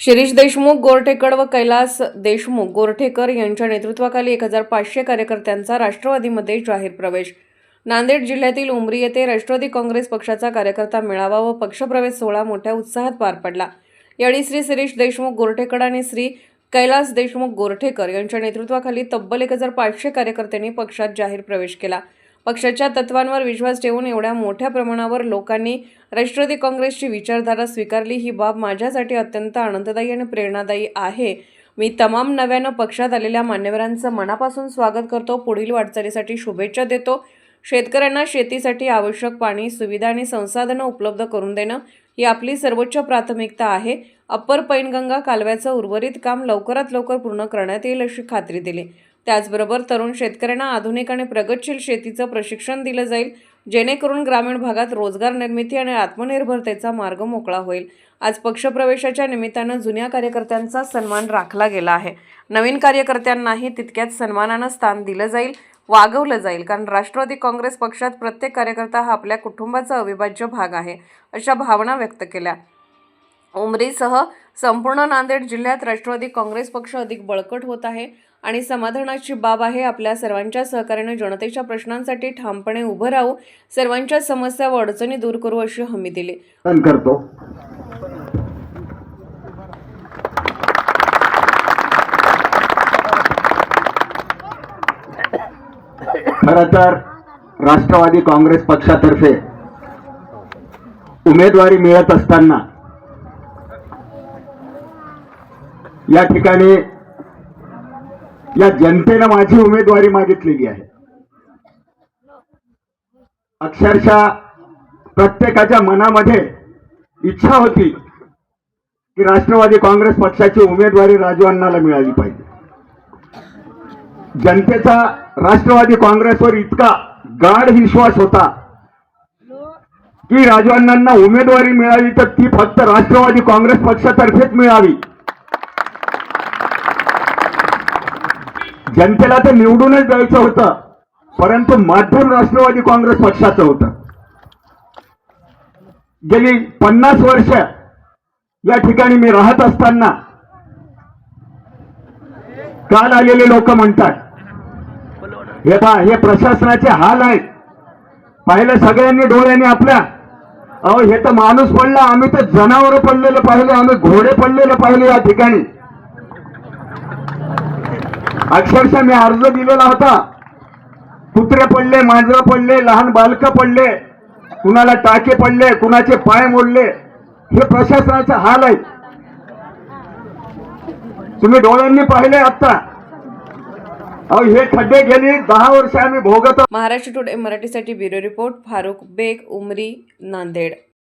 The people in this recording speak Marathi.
शिरीष देशमुख गोरठेकर व कैलास देशमुख. गोरठेकर यांच्या नेतृत्वाखाली एक हजार पाचशे कार्यकर्त्यांचा राष्ट्रवादीमध्ये जाहीर प्रवेश. नांदेड जिल्ह्यातील उमरी येथे राष्ट्रवादी काँग्रेस पक्षाचा कार्यकर्ता मेळावा व पक्षप्रवेश सोहळा मोठ्या उत्साहात पार पडला. यावेळी श्री शिरीष देशमुख गोरठेकर आणि श्री कैलास देशमुख गोरठेकर यांच्या नेतृत्वाखाली तब्बल एक हजार पाचशे कार्यकर्त्यांनी पक्षात जाहीर प्रवेश केला. पक्षाच्या तत्वांवर विश्वास ठेवून एवढ्या मोठ्या प्रमाणावर लोकांनी राष्ट्रवादी काँग्रेसची विचारधारा स्वीकारली ही बाब माझ्यासाठी अत्यंत आनंददायी आणि प्रेरणादायी आहे. मी तमाम नव्यानं पक्षात आलेल्या मान्यवरांचं मनापासून स्वागत करतो पुढील वाटचालीसाठी शुभेच्छा देतो. शेतकऱ्यांना शेतीसाठी आवश्यक पाणी सुविधा आणि संसाधनं उपलब्ध करून देणं ही आपली सर्वोच्च प्राथमिकता आहे. अप्पर पैनगंगा कालव्याचं उर्वरित काम लवकरात लवकर पूर्ण करण्यात येईल अशी खात्री दिली. त्याचबरोबर तरुण शेतकऱ्यांना आधुनिक आणि प्रगतशील शेतीचं प्रशिक्षण दिलं जाईल जेणेकरून ग्रामीण भागात रोजगार निर्मिती आणि आत्मनिर्भरतेचा मार्ग मोकळा होईल. आज पक्षप्रवेशाच्या निमित्तानं जुन्या कार्यकर्त्यांचा सन्मान राखला गेला आहे. नवीन कार्यकर्त्यांनाही तितक्याच सन्मानानं स्थान दिलं जाईल वागवलं जाईल कारण राष्ट्रवादी काँग्रेस पक्षात प्रत्येक कार्यकर्ता हा आपल्या कुटुंबाचा अविभाज्य भाग आहे अशा भावना व्यक्त केल्या. उमरीसह संपूर्ण नांदेड जिल्ह्यात राष्ट्रवादी काँग्रेस पक्ष अधिक बळकट होत आहे आणि समाधानाची बाब आहे आपल्या सर्वांच्या सहकार्याने जनतेच्या प्रश्नांसाठी ठामपणे उभं राहू सर्वांच्या समस्या व अडचणी दूर करू अशी हमी दिली. करतो. खर तर राष्ट्रवादी काँग्रेस पक्षातर्फे उमेदवारी मिळत असताना या ठिकाणी या जनतेनं माझी उमेदवारी मागितलेली आहे. अक्षरशः प्रत्येकाच्या मनामध्ये इच्छा होती की राष्ट्रवादी काँग्रेस पक्षाची उमेदवारी राजू अण्णाला मिळाली पाहिजे. जनतेचा राष्ट्रवादी काँग्रेसवर इतका गाढ विश्वास होता की राजू अण्णांना उमेदवारी मिळाली तर ती फक्त राष्ट्रवादी काँग्रेस पक्षातर्फेच मिळावी. जनतेला ते निवडूनच द्यायचं होतं. परंतु माध्यम राष्ट्रवादी काँग्रेस पक्षाचं होतं. गेली पन्नास वर्ष या ठिकाणी मी राहत असताना काल आलेले लोक म्हणतात हे पहा हे प्रशासनाचे हाल आहेत. पाहिलं सगळ्यांनी डोळ्यांनी आपल्या. अहो हे तर माणूस पडला आम्ही तर जनावर पडलेलं पाहिले आम्ही घोडे पडलेले पाहिले या ठिकाणी. अक्षरशः मी अर्ज दिलेला होता. कुत्रे पडले मांजरं पडले लहान बालकं पडले कुणाला टाके पडले कुणाचे पाय मोडले हे प्रशासनाचा हाल आहे. तुम्ही डोळ्यांनी पाहिले आता अहो हे खड्डे गेली दहा वर्ष आम्ही भोगत. महाराष्ट्र टुडे मराठीसाठी ब्युरो रिपोर्ट फारुख बेग उमरी नांदेड.